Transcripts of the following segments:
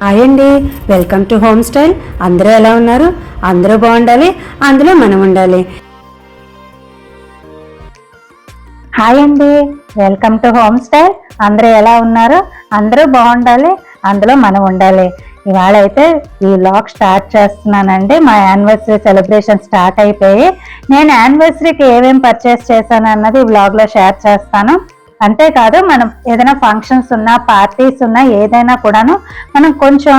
Hi అండి welcome to home style అందరూ ఎలా ఉన్నారు? అందరూ బాగుండాలి అందులో మనం ఉండాలి. హాయ్ అండి వెల్కమ్ టు హోమ్ స్టైల్ అందరూ ఎలా ఉన్నారు? అందరూ బాగుండాలి అందులో మనం ఉండాలి. ఇవాళ అయితే ఈ వ్లాగ్ స్టార్ట్ చేస్తున్నానండి. మా యానివర్సరీ సెలబ్రేషన్ స్టార్ట్ అయిపోయి నేను యానివర్సరీకి ఏమేమి పర్చేస్ చేశాను అన్నది ఈ బ్లాగ్లో షేర్ చేస్తాను. అంతేకాదు మనం ఏదైనా ఫంక్షన్స్ ఉన్నా పార్టీస్ ఉన్నా ఏదైనా కూడాను మనం కొంచెం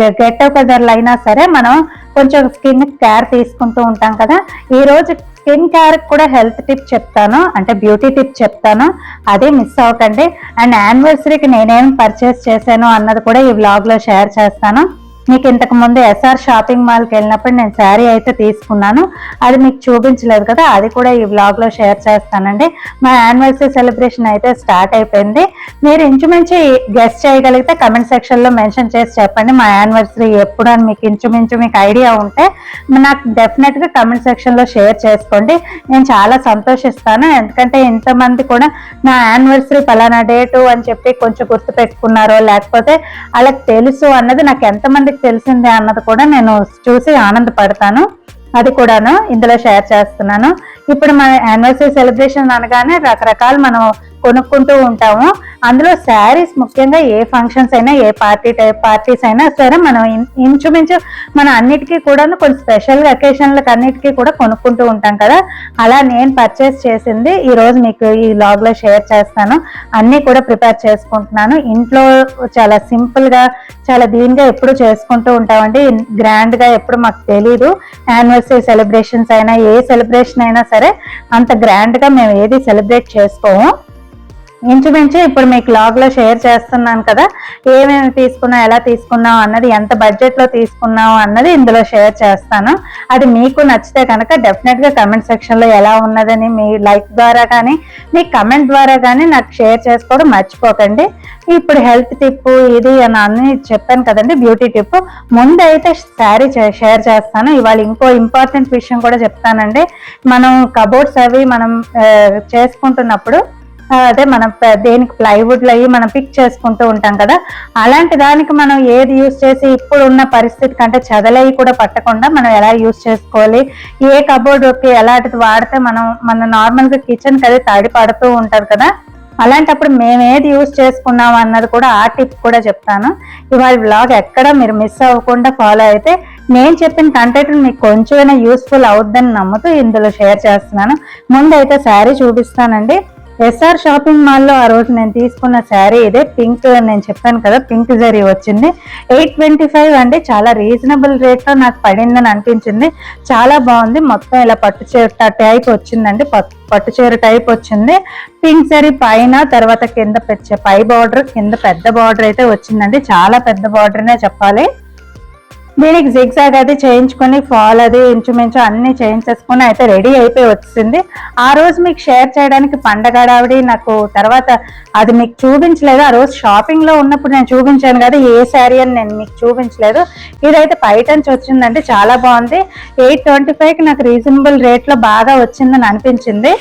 గెట్ టుగెదర్లు అయినా సరే మనం కొంచెం స్కిన్ కేర్ తీసుకుంటూ ఉంటాం కదా. ఈ రోజు స్కిన్ కేర్ కూడా హెల్త్ టిప్ చెప్తాను. అంటే బ్యూటీ టిప్ చెప్తాను. అది మిస్ అవ్వకండి అండ్ యానివర్సరీకి నేనేం పర్చేస్ చేశాను అన్నది కూడా ఈ వ్లాగ్లో షేర్ చేస్తాను. మీకు ఇంతకు ముందు ఎస్ఆర్ షాపింగ్ మాల్కి వెళ్ళినప్పుడు నేను శారీ అయితే తీసుకున్నాను. అది మీకు చూపించలేదు కదా అది కూడా ఈ వ్లాగ్లో షేర్ చేస్తానండి. మా యానివర్సరీ సెలబ్రేషన్ అయితే స్టార్ట్ అయిపోయింది. మీరు ఇంచుమించు గెస్ట్ చేయగలిగితే కమెంట్ సెక్షన్లో మెన్షన్ చేసి చెప్పండి. మా యానివర్సరీ ఎప్పుడు అని మీకు ఇంచుమించు మీకు ఐడియా ఉంటే నాకు డెఫినెట్గా కమెంట్ సెక్షన్లో షేర్ చేసుకోండి. నేను చాలా సంతోషిస్తాను. ఎందుకంటే ఇంతమంది కూడా నా యానివర్సరీ పలానా డేటు అని చెప్పి కొంచెం గుర్తు పెట్టుకున్నారో లేకపోతే వాళ్ళకి తెలుసు అన్నది నాకు ఎంతమంది ఎంతమందికి తెలిసిందే అన్నది కూడా నేను చూసి ఆనందపడతాను. అది కూడాను ఇందులో షేర్ చేస్తున్నాను. ఇప్పుడు మన యానివర్సరీ సెలబ్రేషన్ అనగానే రకరకాల మనం కొనుక్కుంటూ ఉంటాము. అందులో శారీస్ ముఖ్యంగా ఏ ఫంక్షన్స్ అయినా ఏ పార్టీ టైప్ పార్టీస్ అయినా సరే మనం ఇంచుమించు మన అన్నిటికీ కూడాను కొన్ని స్పెషల్ అకేషన్లకు అన్నిటికీ కూడా కొనుక్కుంటూ ఉంటాం కదా. అలా నేను పర్చేస్ చేసింది ఈరోజు మీకు ఈ లాగ్లో షేర్ చేస్తాను. అన్నీ కూడా ప్రిపేర్ చేసుకుంటున్నాను. ఇంట్లో చాలా సింపుల్గా చాలా దీనిగా ఎప్పుడు చేసుకుంటూ ఉంటామండి. గ్రాండ్గా ఎప్పుడు మాకు తెలీదు. యానివర్సరీ సెలబ్రేషన్స్ అయినా ఏ సెలబ్రేషన్ అయినా సరే అంత గ్రాండ్గా మేము ఏది సెలబ్రేట్ చేసుకోము. ఇంచుమించు ఇప్పుడు మీకు లాగ్లో షేర్ చేస్తున్నాను కదా ఏమేమి తీసుకున్నాం ఎలా తీసుకున్నాం అన్నది ఎంత బడ్జెట్లో తీసుకున్నాం అన్నది ఇందులో షేర్ చేస్తాను. అది మీకు నచ్చితే కనుక డెఫినెట్గా కమెంట్ సెక్షన్లో ఎలా ఉన్నదని మీ లైక్ ద్వారా కానీ మీ కమెంట్ ద్వారా కానీ నాకు షేర్ చేసుకోవడం మర్చిపోకండి. ఇప్పుడు హెల్త్ టిప్ ఇది అని అన్ని చెప్పాను కదండి బ్యూటీ టిప్ ముందైతే శారీ షేర్ చేస్తాను. ఇవాళ ఇంకో ఇంపార్టెంట్ విషయం కూడా చెప్తానండి. మనం కబోర్డ్స్ అవి మనం చేసుకుంటున్నప్పుడు అదే మనం దేనికి ప్లైవుడ్లు అవి మనం పిక్ చేసుకుంటూ ఉంటాం కదా. అలాంటి దానికి మనం ఏది యూస్ చేసి ఇప్పుడు ఉన్న పరిస్థితి కంటే చదలయి కూడా పట్టకుండా మనం ఎలా యూస్ చేసుకోవాలి? ఏ కబోర్డ్కి ఎలాంటిది వాడితే మనం మన నార్మల్గా కిచెన్కి అది తడి పడుతూ ఉంటది కదా. అలాంటప్పుడు మేము ఏది యూస్ చేసుకున్నాం అన్నది కూడా ఆ టిప్ కూడా చెప్తాను. ఇవాళ బ్లాగ్ ఎక్కడ మీరు మిస్ అవ్వకుండా ఫాలో అయితే నేను చెప్పిన కంటెంట్ మీకు కొంచెమైనా యూస్ఫుల్ అవుద్దని నమ్ముతూ ఇందులో షేర్ చేస్తున్నాను. ముందైతే శారీ చూపిస్తానండి. ఎస్ఆర్ షాపింగ్ మాల్లో ఆ రోజు నేను తీసుకున్న శారీ ఇదే పింక్ నేను చెప్పాను కదా పింక్ జరీ వచ్చింది. ఎయిట్ ట్వంటీ ఫైవ్ అంటే చాలా రీజనబుల్ రేట్లో నాకు పడిందని అనిపించింది. చాలా బాగుంది మొత్తం ఇలా పట్టు చీర టైప్ వచ్చిందండి పట్టు చీర టైప్ వచ్చింది. పింక్ జరీ పైన తర్వాత కింద పై బార్డర్ కింద పెద్ద బార్డర్ అయితే వచ్చిందండి. చాలా పెద్ద బార్డర్నే చెప్పాలి. దీనికి జిగ్జాగ్ అది చేయించుకొని ఫాల్ అది ఇంచుమించు అన్ని చేయించేసుకుని అయితే రెడీ అయిపోయి వచ్చింది ఆ రోజు మీకు షేర్ చేయడానికి పండగడావిడి నాకు తర్వాత అది మీకు చూపించలేదు. ఆ రోజు షాపింగ్లో ఉన్నప్పుడు నేను చూపించాను కదా ఏ శారీ అని నేను మీకు చూపించలేదు. ఇదైతే టంచ్ వచ్చిందంటే చాలా బాగుంది. ఎయిట్ ట్వంటీ ఫైవ్కి నాకు రీజనబుల్ రేట్లో బాగా వచ్చిందని అనిపించింది.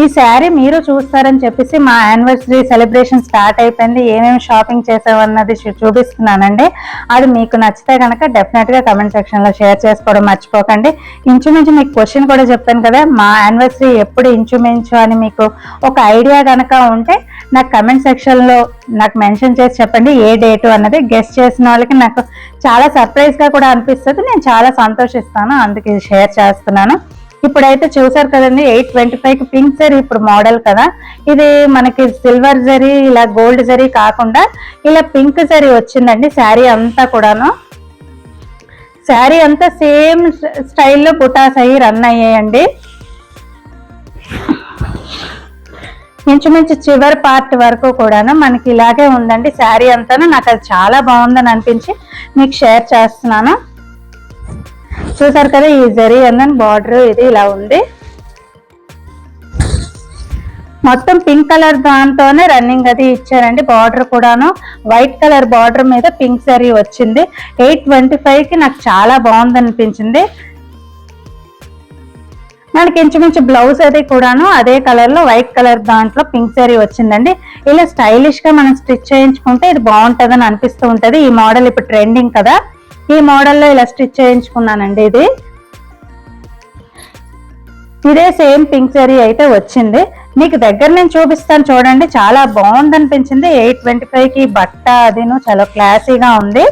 ఈ శారీ మీరు చూస్తారని చెప్పేసి మా యానివర్సరీ సెలబ్రేషన్ స్టార్ట్ అయిపోయింది. ఏమేమి షాపింగ్ చేసామన్నది చూపిస్తున్నానండి. అది మీకు నచ్చితే కనుక డెఫినెట్గా కమెంట్ సెక్షన్లో షేర్ చేసుకోవడం మర్చిపోకండి. ఇంచుమించు మీకు క్వశ్చన్ కూడా చెప్పాను కదా మా యానివర్సరీ ఎప్పుడు ఇంచుమించు అని మీకు ఒక ఐడియా కనుక ఉంటే నాకు కమెంట్ సెక్షన్లో నాకు మెన్షన్ చేసి చెప్పండి. ఏ డేటు అన్నది గెస్ట్ చేసిన వాళ్ళకి నాకు చాలా సర్ప్రైజ్గా కూడా అనిపిస్తుంది. నేను చాలా సంతోషిస్తాను. అందుకే షేర్ చేస్తున్నాను. ఇప్పుడైతే చూసారు కదండి eight twenty five pink zari ఇప్పుడు మోడల్ కదా. ఇది మనకి సిల్వర్ జరీ ఇలా గోల్డ్ జరీ కాకుండా ఇలా పింక్ జరీ వచ్చిందండి శారీ అంతా కూడాను. శారీ అంతా సేమ్ స్టైల్లో బుటాస్ అయ్యి రన్ అయ్యాయండి. ఇంచుమించు చివరి పార్ట్ వరకు కూడాను మనకి ఇలాగే ఉందండి. శారీ అంతాను నాకు అది చాలా బాగుందని అనిపించి మీకు షేర్ చేస్తున్నాను. చూసారు కదా ఈ జరీ అందని బార్డర్ ఇది ఇలా ఉంది. మొత్తం పింక్ కలర్ దాంతోనే రన్నింగ్ అది ఇచ్చారండి బార్డర్ కూడాను. వైట్ కలర్ బార్డర్ మీద పింక్ జరీ వచ్చింది. ఎయిట్ ట్వంటీ ఫైవ్కి నాకు చాలా బాగుంది అనిపించింది. మనకి ఇంచుమించు బ్లౌజ్ అది కూడాను అదే కలర్లో వైట్ కలర్ దాంట్లో పింక్ సారీ వచ్చిందండి. ఇలా స్టైలిష్గా మనం స్టిచ్ చేయించుకుంటే ఇది బాగుంటుందని అనిపిస్తూ ఉంటుంది. ఈ మోడల్ ఇప్పుడు ట్రెండింగ్ కదా. ఈ మోడల్లో ఇలా స్టిచ్ చేయించుకున్నానండి ఇది. ఇదే సేమ్ పింక్ సారీ అయితే వచ్చింది. మీకు దగ్గర నేను చూపిస్తాను చూడండి చాలా బాగుంది అనిపించింది ఎయిట్ ట్వంటీ ఫైవ్కి బట్ట అదిను చాలా క్లాసీగా ఉంది.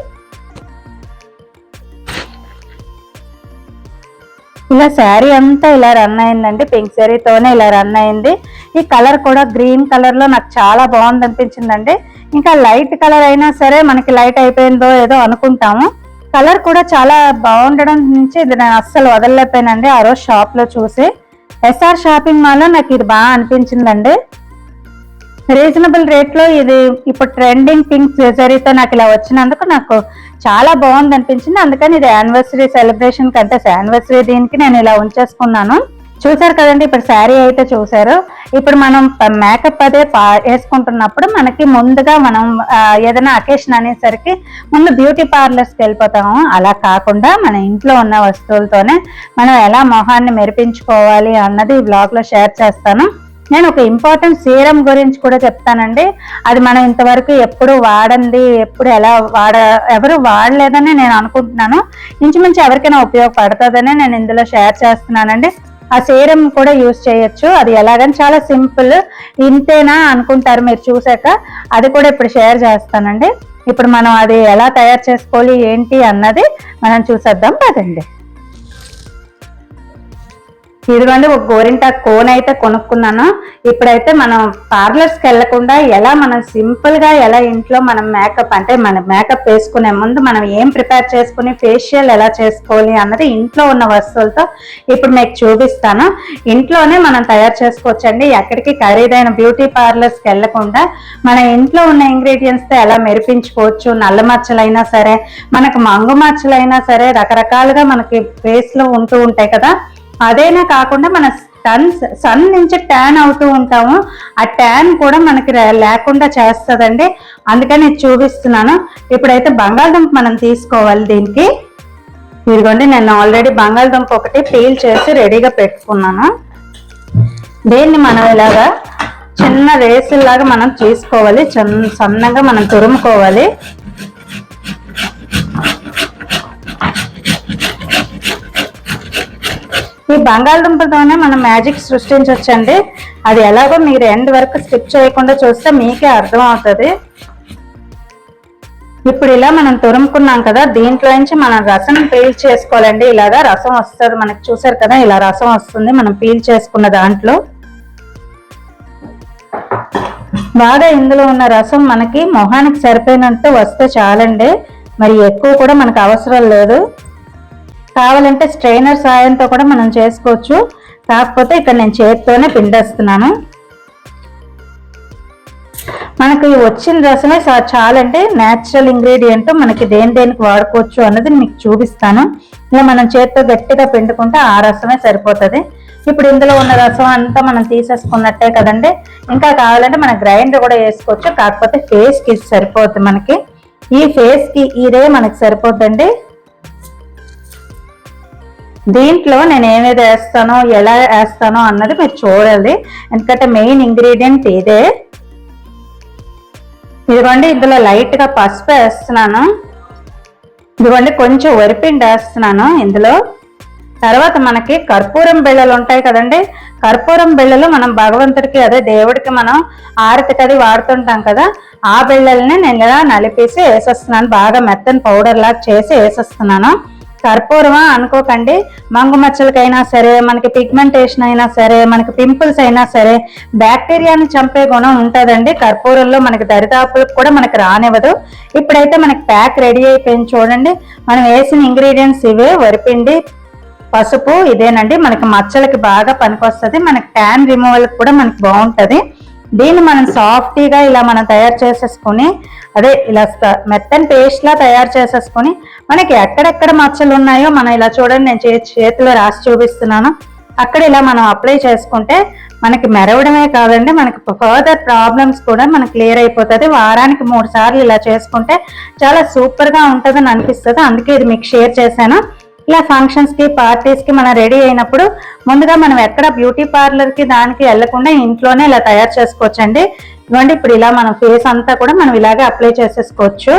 ఇలా శారీ అంతా ఇలా రన్ అయిందండి పింక్ శారీతోనే ఇలా రన్ అయింది. ఈ కలర్ కూడా గ్రీన్ కలర్లో నాకు చాలా బాగుంది అనిపించిందండి ఇంకా లైట్ కలర్ అయినా సరే మనకి లైట్ అయిపోయిందో ఏదో అనుకుంటాము. కలర్ కూడా చాలా బాగుండడం నుంచి ఇది నేను అస్సలు వదలలేకపోయానండి. ఆ రోజు షాప్లో చూసి ఎస్ఆర్ షాపింగ్ మాల్లో నాకు ఇది బాగా అనిపించిందండి. రీజనబుల్ రేట్లో ఇది ఇప్పుడు ట్రెండింగ్ పింక్ జరీతో నాకు ఇలా వచ్చినందుకు నాకు చాలా బాగుంది అనిపించింది అందుకని ఇది యానివర్సరీ సెలబ్రేషన్ కంటే యానివర్సరీ దీనికి నేను ఇలా ఉంచేసుకున్నాను. చూసారు కదండి ఇప్పుడు శారీ అయితే చూసారు ఇప్పుడు మనం మేకప్ అదే పా- వేసుకుంటున్నప్పుడు మనకి ముందుగా మనం ఏదైనా అకేషన్ అనేసరికి ముందు బ్యూటీ పార్లర్స్కి వెళ్ళిపోతాము. అలా కాకుండా మన ఇంట్లో ఉన్న వస్తువులతోనే మనం ఎలా మొహాన్ని మెరిపించుకోవాలి అన్నది ఈ షేర్ చేస్తాను. నేను ఒక ఇంపార్టెంట్ సీరం గురించి కూడా చెప్తానండి. అది మనం ఇంతవరకు ఎప్పుడు వాడండి ఎప్పుడు ఎలా వాడ ఎవరు వాడలేదని నేను అనుకుంటున్నాను. ఇంచుమించు ఎవరికైనా ఉపయోగపడుతుందని నేను ఇందులో షేర్ చేస్తున్నానండి. ఆ సీరం కూడా యూజ్ చేయొచ్చు. అది ఎలాగని చాలా సింపుల్ ఇంతేనా అనుకుంటారు మీరు చూసాక. అది కూడా ఇప్పుడు షేర్ చేస్తానండి. ఇప్పుడు మనం అది ఎలా తయారు చేసుకోవాలి ఏంటి అన్నది మనం చూసేద్దాం పదండి. ఇదిగోండి ఒక గోరింట కోన్ అయితే కొనుక్కున్నాను. ఇప్పుడైతే మనం పార్లర్స్కి వెళ్ళకుండా ఎలా మనం సింపుల్గా ఎలా ఇంట్లో మనం మేకప్ అంటే మన మేకప్ వేసుకునే ముందు మనం ఏం ప్రిపేర్ చేసుకుని ఫేషియల్ ఎలా చేసుకోవాలి అన్నది ఇంట్లో ఉన్న వస్తువులతో ఇప్పుడు మీకు చూపిస్తాను. ఇంట్లోనే మనం తయారు చేసుకోవచ్చండి. ఎక్కడికి ఖరీదైన బ్యూటీ పార్లర్స్కి వెళ్ళకుండా మన ఇంట్లో ఉన్న ఇంగ్రీడియంట్స్తో ఎలా మెరిపించుకోవచ్చు నల్ల మచ్చలైనా సరే మనకు మంగు మచ్చలైనా సరే రకరకాలుగా మనకి ఫేస్లో ఉంటూ ఉంటాయి కదా. అదేనా కాకుండా మన సన్ సన్ నుంచి ట్యాన్ అవుతూ ఉంటాము. ఆ ట్యాన్ కూడా మనకి లేకుండా చేస్తుందండి. అందుకని నేను చూపిస్తున్నాను. ఇప్పుడైతే బంగాళదుంప మనం తీసుకోవాలి దీనికి. ఇదిగోండి నేను ఆల్రెడీ బంగాళదుంప ఒకటి పీల్ చేసి రెడీగా పెట్టుకున్నాను. దీన్ని మనం ఇలాగా చిన్న రేసుల్లాగా మనం తీసుకోవాలి. చిన్న సన్నగా మనం తురుముకోవాలి. ఈ బంగాళదుంపతోనే మనం మ్యాజిక్ సృష్టించవచ్చండి అది ఎలాగో మీరు ఎండ్ వరకు స్కిప్ చేయకుండా చూస్తే మీకే అర్థం అవుతుంది ఇప్పుడు ఇలా మనం తురుముకున్నాం కదా దీంట్లో నుంచి మనం రసం పీల్ చేసుకోవాలండి. ఇలాగా రసం వస్తుంది మనకి చూసారు కదా ఇలా రసం వస్తుంది మనం పీల్ చేసుకున్న దాంట్లో. బాగా ఇందులో ఉన్న రసం మనకి మొహానికి సరిపోయినంత వస్తే చాలండి. మరి ఎక్కువ కూడా మనకు అవసరం లేదు. కావాలంటే స్ట్రైనర్ సాయంతో కూడా మనం చేసుకోవచ్చు. కాకపోతే ఇక్కడ నేను చేతితోనే పిండేస్తున్నాను. మనకి వచ్చిన రసమే చాలంటే న్యాచురల్ ఇంగ్రీడియంట్ మనకి దేని దేనికి వాడుకోవచ్చు అన్నది మీకు చూపిస్తాను. ఇలా మనం చేతితో గట్టిగా పిండుకుంటే ఆ రసమే సరిపోతుంది. ఇప్పుడు ఇందులో ఉన్న రసం అంతా మనం తీసేసుకున్నట్టే కదండి. ఇంకా కావాలంటే మన గ్రైండర్ కూడా వేసుకోవచ్చు. కాకపోతే ఫేస్కి సరిపోతుంది మనకి. ఈ ఫేస్కి ఇదే మనకి సరిపోద్దండి. దీంట్లో నేను ఏమేది వేస్తానో ఎలా వేస్తానో అన్నది మీరు చూడాలి. ఎందుకంటే మెయిన్ ఇంగ్రీడియంట్ ఇదే. ఇదిగోండి ఇందులో లైట్గా పసుపు వేస్తున్నాను. ఇదిగోండి కొంచెం వరిపిండి వేస్తున్నాను ఇందులో. తర్వాత మనకి కర్పూరం బిళ్ళలు ఉంటాయి కదండి. కర్పూరం బిళ్ళలు మనం భగవంతుడికి అదే దేవుడికి మనం ఆరతికి అది వాడుతుంటాం కదా. ఆ బిళ్ళల్ని నేను ఇలా నలిపేసి వేసేస్తున్నాను. బాగా మెత్తని పౌడర్ లాగా చేసి వేసేస్తున్నాను. కర్పూరమా అనుకోకండి. మంగు మచ్చలకైనా సరే మనకి పిగ్మెంటేషన్ అయినా సరే మనకి పింపుల్స్ అయినా సరే బ్యాక్టీరియాని చంపే గుణం ఉంటుందండి. కర్పూరంలో మనకి దరిదాపులకు కూడా మనకి రానివ్వదు. ఇప్పుడైతే మనకి ప్యాక్ రెడీ అయిపోయింది చూడండి. మనం వేసిన ఇంగ్రీడియంట్స్ ఇవే. వరిపిండి పసుపు ఇదేనండి. మనకి మచ్చలకి బాగా పనికొస్తుంది. మనకి ట్యాన్ రిమూవల్ కూడా మనకి బాగుంటుంది. దీన్ని మనం సాఫ్టీగా ఇలా మనం తయారు చేసేసుకొని అదే ఇలా మెత్తని పేస్ట్లా తయారు చేసేసుకొని మనకి ఎక్కడెక్కడ మచ్చలు ఉన్నాయో మనం ఇలా చూడండి నేను చే- చేతిలో రాసి చూపిస్తున్నాను. అక్కడ ఇలా మనం అప్లై చేసుకుంటే మనకి మెరవడమే కాదండి మనకి ఫర్దర్ ప్రాబ్లమ్స్ కూడా మనకి క్లియర్ అయిపోతుంది. వారానికి మూడు సార్లు ఇలా చేసుకుంటే చాలా సూపర్గా ఉంటుందని అనిపిస్తుంది. అందుకే ఇది మీకు షేర్ చేశాను. ఇలా ఫంక్షన్స్కి పార్టీస్కి మనం రెడీ అయినప్పుడు ముందుగా మనం ఎక్కడ బ్యూటీ పార్లర్కి దానికి వెళ్ళకుండా ఇంట్లోనే ఇలా తయారు చేసుకోవచ్చండి. ఇవ్వండి ఇప్పుడు ఇలా మనం ఫేస్ అంతా కూడా మనం ఇలాగే అప్లై చేసేసుకోవచ్చు.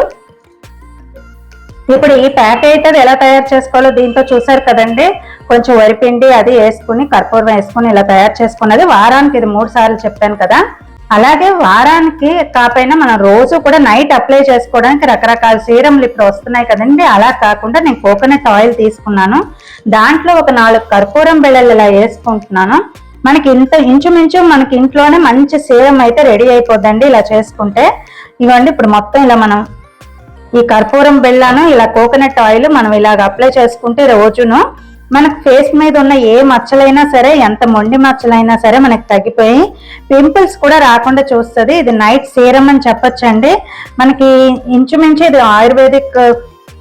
ఇప్పుడు ఈ ప్యాక్ అయితే ఎలా తయారు చేసుకోవాలో దీంతో చూసారు కదండి. కొంచెం వరిపిండి అది వేసుకుని కర్పూరం వేసుకుని ఇలా తయారు చేసుకున్నది. వారానికి ఇది మూడు సార్లు చెప్పాను కదా. అలాగే వారానికి కాకపోయినా మనం రోజు కూడా నైట్ అప్లై చేసుకోవడానికి రకరకాల సీరంలు ఇప్పుడు వస్తున్నాయి కదండి. అలా కాకుండా నేను కోకోనట్ ఆయిల్ తీసుకున్నాను. దాంట్లో ఒక నాలుగు కర్పూరం బిళ్ళలు ఇలా వేసుకుంటున్నాను. మనకి ఇంత ఇంచుమించు మనకి ఇంట్లోనే మంచి సీరం అయితే రెడీ అయిపోద్దండి ఇలా చేసుకుంటే. ఇవ్వండి ఇప్పుడు మొత్తం ఇలా మనం ఈ కర్పూరం బెల్లాను ఇలా కోకోనట్ ఆయిల్ మనం ఇలాగ అప్లై చేసుకుంటే రోజును మనకు ఫేస్ మీద ఉన్న ఏ మచ్చలైనా సరే ఎంత మొండి మచ్చలైనా సరే మనకి తగ్గిపోయి పింపుల్స్ కూడా రాకుండా చూస్తుంది. ఇది నైట్ సీరం అని చెప్పొచ్చండి. మనకి ఇంచుమించు ఇది ఆయుర్వేదిక్ uh,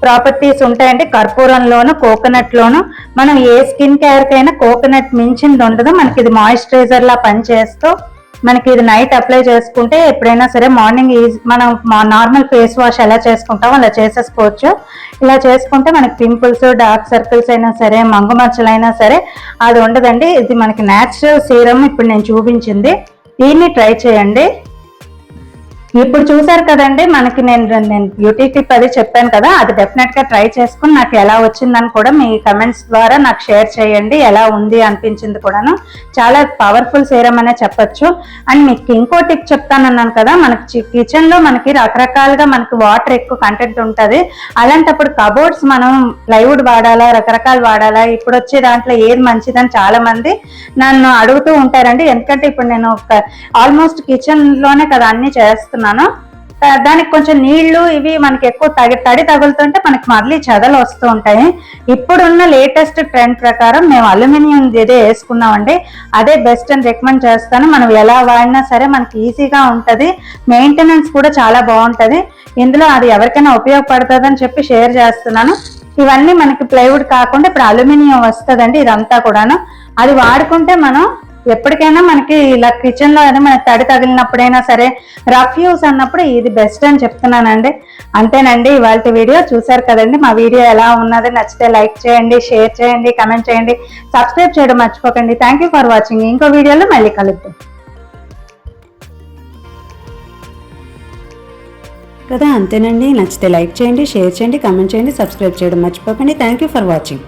ప్రాపర్టీస్ ఉంటాయండి. కర్పూరంలోను కోకోనట్లోను మనం ఏ స్కిన్ కేర్కైనా కోకోనట్ మించింది ఉండదు. మనకి ఇది మాయిశ్చరైజర్లా పనిచేస్తూ మనకి ఇది నైట్ అప్లై చేసుకుంటే ఎప్పుడైనా సరే మార్నింగ్ ఈజీ మనం నార్మల్ ఫేస్ వాష్ ఎలా చేసుకుంటామో అలా చేసేసుకోవచ్చు. ఇలా చేసుకుంటే మనకి పింపుల్స్ డార్క్ సర్కిల్స్ అయినా సరే మంగు మచ్చలైనా సరే అది ఉండదండి. ఇది మనకి న్యాచురల్ సీరం ఇప్పుడు నేను చూపించింది. దీన్ని ట్రై చేయండి. ఇప్పుడు చూసారు కదండి మనకి నేను నేను బ్యూటీ టిప్ అది చెప్పాను కదా అది డెఫినెట్గా ట్రై చేసుకుని నాకు ఎలా వచ్చిందని కూడా మీ కమెంట్స్ ద్వారా నాకు షేర్ చేయండి ఎలా ఉంది అనిపించింది కూడాను. చాలా పవర్ఫుల్ సీరం అనే చెప్పొచ్చు. అండ్ మీకు ఇంకో టిప్ చెప్తానన్నాను కదా మనకి కిచెన్లో మనకి రకరకాలుగా మనకి వాటర్ ఎక్కువ కంటెంట్ ఉంటుంది. అలాంటప్పుడు కబోర్డ్స్ మనం ప్లైవుడ్ వాడాలా రకరకాలు వాడాలా ఇప్పుడు వచ్చే దాంట్లో ఏది మంచిదని చాలా మంది నన్ను అడుగుతూ ఉంటారండి. ఎందుకంటే ఇప్పుడు నేను ఆల్మోస్ట్ కిచెన్లోనే కదా అన్ని చేస్తున్నాను. దా- దానికి కొంచెం నీళ్ళు ఇవి మనకి ఎక్కువ తగి తడి తగులుతుంటే మనకి మళ్ళీ చెదలు వస్తూ ఉంటాయి. ఇప్పుడున్న లేటెస్ట్ ట్రెండ్ ప్రకారం మేము అల్యూమినియం ఇదే వేసుకున్నామండి. అదే బెస్ట్ అని రికమెండ్ చేస్తాను. మనం ఎలా వాడినా సరే మనకి ఈజీగా ఉంటుంది. మెయింటెనెన్స్ కూడా చాలా బాగుంటుంది. ఇందులో అది ఎవరికైనా ఉపయోగపడుతుంది అని చెప్పి షేర్ చేస్తున్నాను. ఇవన్నీ మనకి ప్లైవుడ్ కాకుండా ఇప్పుడు అల్యూమినియం వస్తుందండి ఇదంతా కూడాను. అది వాడుకుంటే మనం ఎప్పటికైనా మనకి ఇలా కిచెన్లో అయినా మనకి తడి తగిలినప్పుడైనా సరే రఫ్ యూస్ అన్నప్పుడు ఇది బెస్ట్ అని చెప్తున్నానండి. అంతేనండి ఇవాళ వీడియో చూసారు కదండి. మా వీడియో ఎలా ఉన్నది నచ్చితే లైక్ చేయండి షేర్ చేయండి కమెంట్ చేయండి. సబ్స్క్రైబ్ చేయడం మర్చిపోకండి. థ్యాంక్ యూ ఫర్ వాచింగ్ ఇంకో వీడియోలో మళ్ళీ కలుద్దాం. కదా అంతేనండి. నచ్చితే లైక్ చేయండి షేర్ చేయండి కమెంట్ చేయండి సబ్స్క్రైబ్ చేయడం మర్చిపోకండి. Thank you for watching